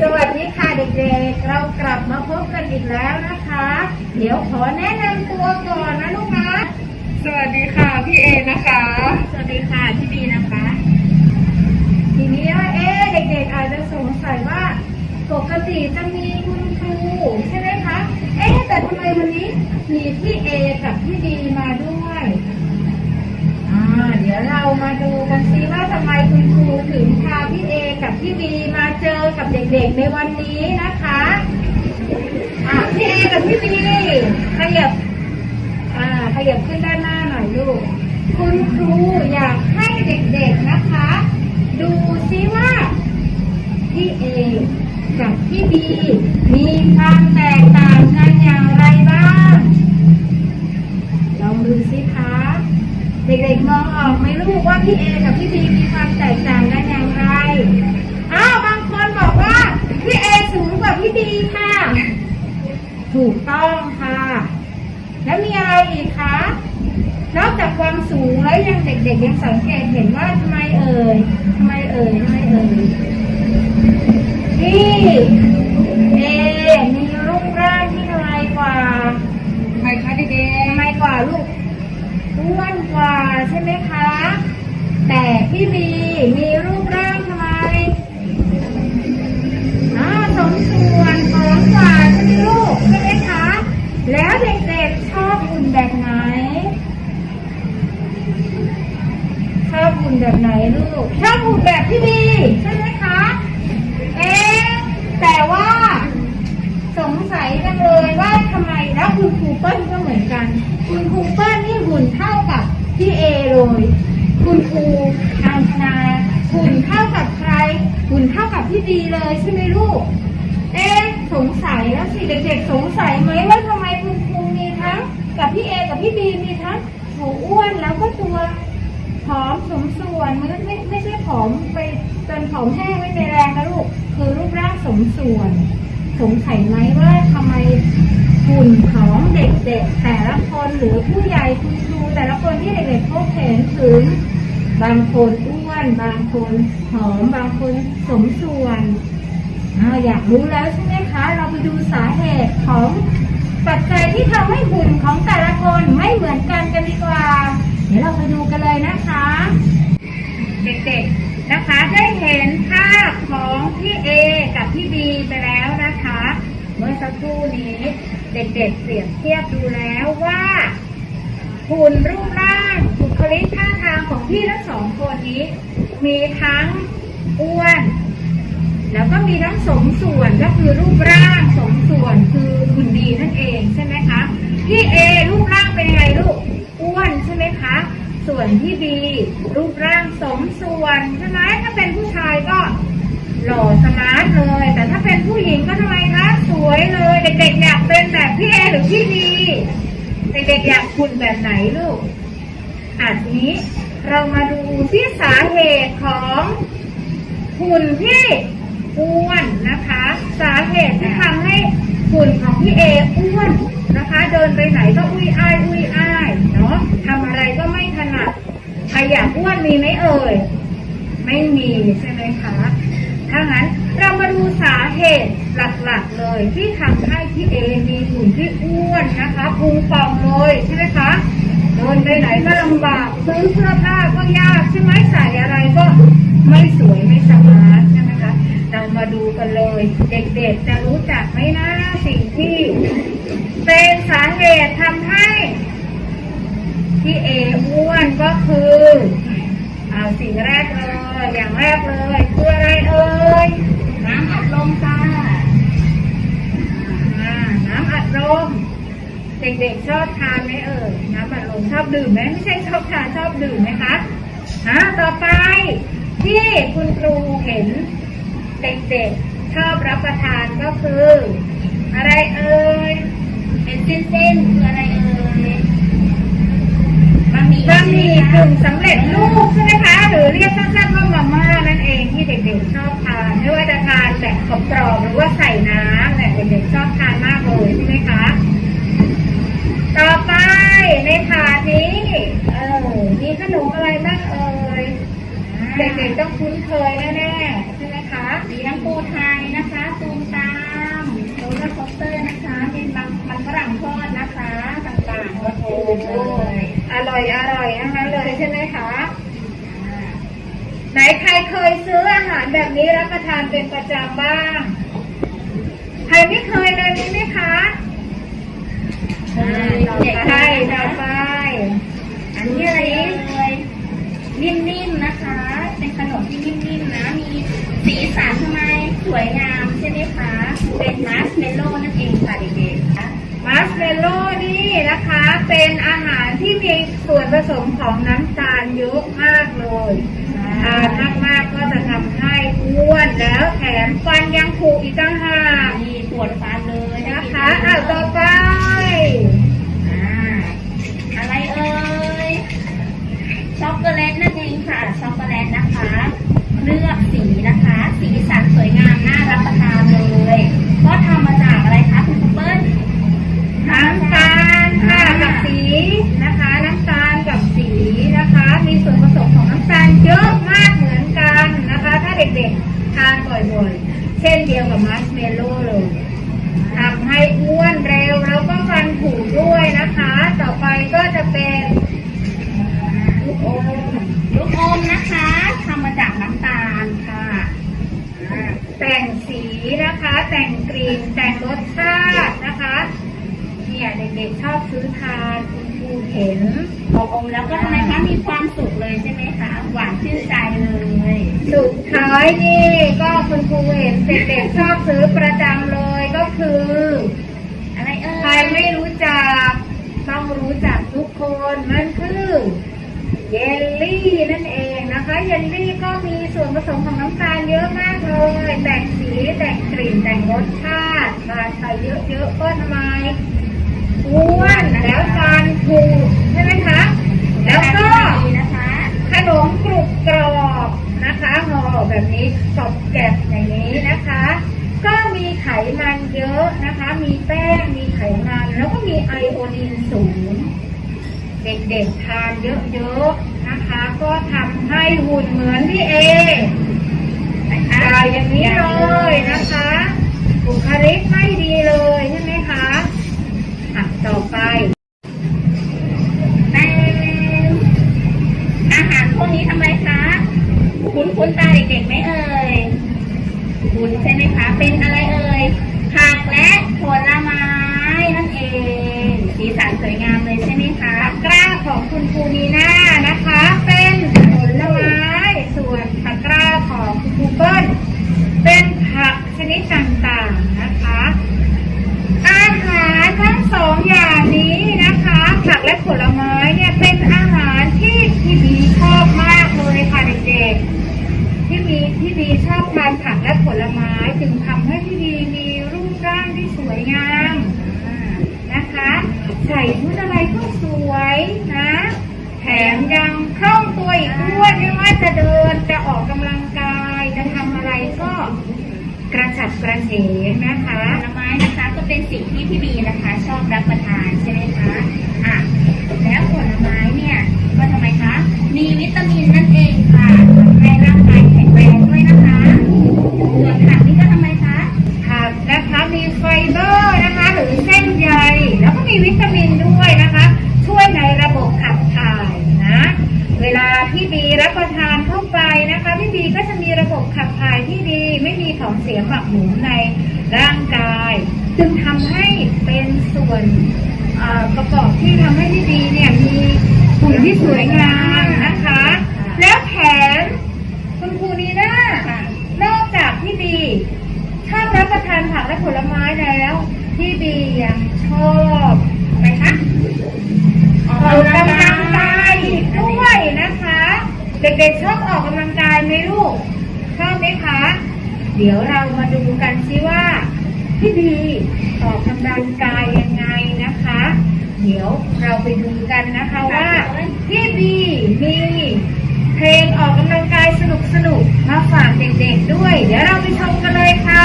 สวัสดีค่ะเด็กๆ เรากลับมาพบกันอีกแล้วนะคะ เดี๋ยวขอแนะนำตัวก่อนนะลูกนะสวัสดีค่ะพี่เอนะคะ สวัสดีค่ะพี่บีนะคะ ทีนี้ว่าเอ๊ะเด็กๆอาจจะสงสัยว่าปกติจะมีคุณครูใช่ไหมคะ เอ๊ะแต่ทำไมวันนี้มีพี่เอกับพี่บีมาด้วย อ่าเดี๋ยวเรามาดูกันซิว่าทำไมคุณครูถึงพาพี่เอกับพี่บีมาเจอกับเด็กๆในวันนี้นะคะอ่าพี่เอกับพี่บีขยับอ่าขยับขึ้นด้านหน้าหน่อยลูก คุณครูอยากให้เด็กๆนะคะ ดูซิว่าพี่เอกับพี่บีมีความแตกต่างกันอย่างไรบ้าง ลองดูสิคะ เด็กๆมองออกไหมลูกว่าพี่เอกับพี่บีมีความแตกต่างกันอย่างไร อ้าวบางคนบอกว่าพี่เอสูงกว่าพี่บีค่ะ ถูกต้องค่ะ แล้วมีอะไรอีกคะนอกจากความสูงแล้วยังเด็กๆยังสังเกตเห็นว่าทำไมเอ่ยทำไมเอ่ยทำไมเอ่ยนี่เอมีรูปร่างที่ทำไมกว่าทำไมคะเด็กทำไมกว่าลูก อ้วนกว่าใช่ไหมคะ แต่พี่บีมีรูปร่างทำไมอ่าสมส่วนผอมกว่าใช่ไหมลูกใช่ไหมคะ แล้วเด็กๆชอบหุ่นแบบไหน ชอบหุ่นแบบไหนลูก ชอบหุ่นแบบพี่บีใช่ไหมคะ เอ๊แต่ว่าสงสัยจังเลยว่าทำไมแล้วคุณครูเปิ้ลก็เหมือนกัน คุณครูเปิ้ล นี่หุ่นเท่ากับพี่เอเลยคุณครูอังคณาหุ่นเท่ากับใครหุ่นเท่ากับพี่ดีเลยใช่ไหมลูก เอ๊สงสัยแล้วสิเด็กๆสงสัยไหมว่าทำไมคุณครูมีทั้ง กับพี่เอกับพี่บีมีทั้งหัวอ้วนแล้วก็ตัวผอมสมส่วนมันไม่ไม่ใช่ผอมไปจนผอมแห้งไม่มีแรงนะลูก คือรูปร่างสมส่วน สงสัยไหมว่าทำไม หุ่นของเด็กๆ แต่ละคนหรือผู้ใหญ่คุณครูแต่ละคนที่เด็กๆพบเห็นถึงบางคนอ้วน บางคนผอมบางคนสมส่วนอาอยากรู้แล้วใช่ไหมคะ เราไปดูสาเหตุของปัจจัยที่ทำให้หุ่นของแต่ละคนไม่เหมือนกันกันดีกว่า เดี๋ยวเราไปดูกันเลยนะคะ เด็กๆนะคะได้เห็นภาพของพี่เอกับพี่บีไปแล้วนะคะ เมื่อสักครู่นี้ เด็กๆเปรียบเทียบดูแล้วว่าหุ่นรูปร่างบุคลิกท่าทางของพี่ทั้งสองคนนี้ มีทั้งอ้วน แล้วก็มีทั้งสมส่วนก็คือรูปร่างสมส่วนคือหุ่นดีนั่นเองใช่ไหมคะพี่เอรูปร่างเป็นยังไงลูกอ้วนใช่ไหมคะส่วนพี่บีรูปร่างสมส่วนใช่ไหมถ้าเป็นผู้ชายก็หล่อสมาร์ทเลย แต่ถ้าเป็นผู้หญิงก็ทำไม วยเลย เด็กๆอยากเป็นแบบพี่เอหรือพี่บีเด็กๆอยากหุ่นแบบไหนลูกอะทีนี้เรามาดูที่สาเหตุของหุ่นที่อ้วนนะคะ สาเหตุที่ทำให้หุ่นของพี่เออ้วนนะคะ เดินไปไหนก็อุ้ยอ้ายอุ้ยอ้ายเนาะทำอะไรก็ไม่ถนัดใครอยากอ้วนมีไหมเอ่ยไม่มีใช่ไหมคะถ้างั้น เรามาดูสาเหตุหลักๆเลยที่ทำให้พี่เอมีหุ่นที่อ้วนนะคะพุงป่องเลยใช่ไหมคะเดินไปไหนก็ลำบากซื้อเสื้อผ้าก็ยากใช่ไหมใส่อะไรก็ไม่สวยไม่สมาร์ทใช่ไหมคะเรามาดูกันเลย เด็กๆจะรู้จักไหมนะสิ่งที่ เป็นสาเหตุทำให้พี่เออ้วนก็คือเอาสิ่งแรกเลย อย่างแรกเลยคืออะไรเอ่ยน้ำอัดลมค่ะอ่าน้ำอัดลม เด็กๆชอบทานไหมเอ่ยน้ำอัดลมชอบดื่มไหมไม่ใช่ชอบทานชอบดื่มไหมคะฮะต่อไปที่คุณครูเห็นเด็กๆชอบรับประทานก็คือ อะไรเอ่ยเป็นเส้นๆคืออะไรเอ่ยบะหมี่บะหมี่กึ่งสำเร็จรูปใช่ไหมคะ หรือเรียกสั้นๆว่ามาม่านั่นเองที่เด็กๆชอบทานไม่ว่าจะทานแบบกรอบๆหรือว่าใส่น้ำ ด็กต้องคุ้นเคยแน่ๆใช่ไหมคะสีน้ำปูไทยนะคะซูมตามโรลเลอร์คอสเตอร์นะคะมีมันมันฝรั่งทอดนะคะต่างๆโอ้โหอร่อยอร่อยนะคะเลยใช่ไหมคะไหนใครเคยซื้ออาหารแบบนี้รับประทานเป็นประจำบ้าง ใครไม่เคยเลยมีไหมคะต่อไปต่อไปอันนี้อะไรนิ่มๆนะคะ เป็นขนมที่นิ่มๆนะ มีสีสันทำไมสวยงามใช่ไหมคะ เป็นมัสเมลโล่นั่นเองค่ะเด็กๆค่ะมัสเมลโล่นี่นะคะ เป็นอาหารที่มีส่วนผสมของน้ำตาลเยอะมากเลยทานมากๆก็จะทำให้อ้วนแล้วแถมฟันยังผุอีกต่างหากนี่ปวดฟันเลยนะคะอ้าวต่อไป อ่าอะไรเอ่ย ช็อกโกแลตนั่นเองค่ะ ช็อกโกแลตนะคะ เลือกสีนะคะ สีสันสวยงามน่ารับประทานเลยก็ทำมาจากอะไรคะคุณครูเปิ้ล น้ำตาลค่ะกับสีนะคะ น้ำตาลกับสีนะคะ มีส่วนผสมของน้ำตาลเยอะมากเหมือนกันนะคะ ถ้าเด็กๆทานบ่อยๆ เช่นเดียวกับมัสเมลโล่เลยทำให้อ้วนเร็วแล้วก็ฟันผุด้วยนะคะ ต่อไปก็จะเป็นลูกอม ลูกอมนะคะทำมาจากน้ำตาลค่ะ อ่าแต่งสีนะคะ แต่งแต่งรสชาตินะคะเนี่ยเด็กๆชอบซื้อทานคุณครูเห็นออกอมแล้วก็ทำไมคะมีความสุขเลยใช่ไหมคะหวานชื่นใจเลยสุดท้ายนี่ก็คุณครูเห็นเด็กๆชอบซื้อประจำเลยก็คือ อะไรเอ่ยใครไม่รู้จักต้องรู้จักทุกคนมันคือเยลลี่นั่นเองนะคะเยลลี่ก็มีส่วนผสมของน้ำตาลเยอะมากเลย แต่งสีแต่งกลิ่นแต่งรสชาติานไปเยอะๆก็ทำไมอ้วนแล้วทานถูกใช่ไหมคะ แล้วก็ขนมกรุบกรอบนะคะห่อแบบนี้กรอบแกบอย่างนี้นะคะ ก็มีไขมันเยอะนะคะ มีแป้งมีไขมัน แล้วก็มีไอโอดีนสูง เด็กๆทานเยอะๆนะคะ ก็ทำให้หุ่นเหมือนพี่เอนะคะอย่างนี้เลยนะคะ บุคลิกไม่ดีเลยใช่ไหมคะอะต่อไปแป้งอาหารพวกนี้ทำไมคะ คุ้นคุ้นๆตาเด็กๆไหมเอ่ย คุ้นใช่ไหมคะ เป็นอะไรเอ่ย ผักและผลไม้นั่นเอง สีสันสวยงามเลยใช่ไหมคะ ตะกร้าของคุณครูนีน่านะคะ เป็นผลไม้ส่วนตะกร้าของคุณครูเปิ้ลเป็นผักชนิดต่างๆนะคะ อาหารทั้งสองอย่างนี้นะคะ ผักและผลไม้เนี่ยเป็นอาหารที่พี่บีชอบมากเลยค่ะเด็กๆพี่บีพี่บีชอบทานผักและผลึงทำให้พี่บีมีรูปร่างที่สวยงามนะคะ ใส่ชุดอะไรก็สวยนะ แถมยังคล่องตัวอีกด้วยไม่ว่าจะเดินจะออกกำลังกาย จะทำอะไรก็กระฉับกระเฉงนะคะผลไม้นะคะก็เป็นสิ่งที่พี่บีนะคะ ชอบรับประทานใช่ไหมคะอะแล้วผลไม้เนี่ยก็ทำไมคะ มีวิตามินนั่นเองค่ะทำให้ร่างกายแข็งแรงด้วยนะคะ ส่วนผักนี่ก็ทำไมคะ ผักนะคะมีไฟเบอร์นะคะ หรือเส้นใยแล้วก็มีวิตามินด้วยนะคะ ช่วยในระบบขับถ่ายนะ เวลาพี่บีรับประทานเข้าไปนะคะพี่บีก็จะมีระบบขับถ่ายที่ดี ไม่มี ของเสียหมักหมมในร่างกาย จึงทำให้เป็นส่วนประกอบที่ทำให้ดีดีเนี่ยมีหุ่นที่สวยงามนะคะ แล้วแถมคุณครูนีน่า ค่ะ นอกจากพี่บีชอบรับประทานผักและผลไม้แล้ว พี่บียังชอบไหมคะออกกำลังกายด้วยนะคะ เด็กๆชอบออกกำลังกายไหมลูก ชอบไหมคะ เดี๋ยวเรามาดูกันซิว่าพี่บีออกกำลังกายยังไงนะคะ เดี๋ยวเราไปดูกันนะคะว่าพี่บีมีเพลงออกกำลังกายสนุกๆมาฝากเด็กๆด้วย เดี๋ยวเราไปชมกันเลยค่ะ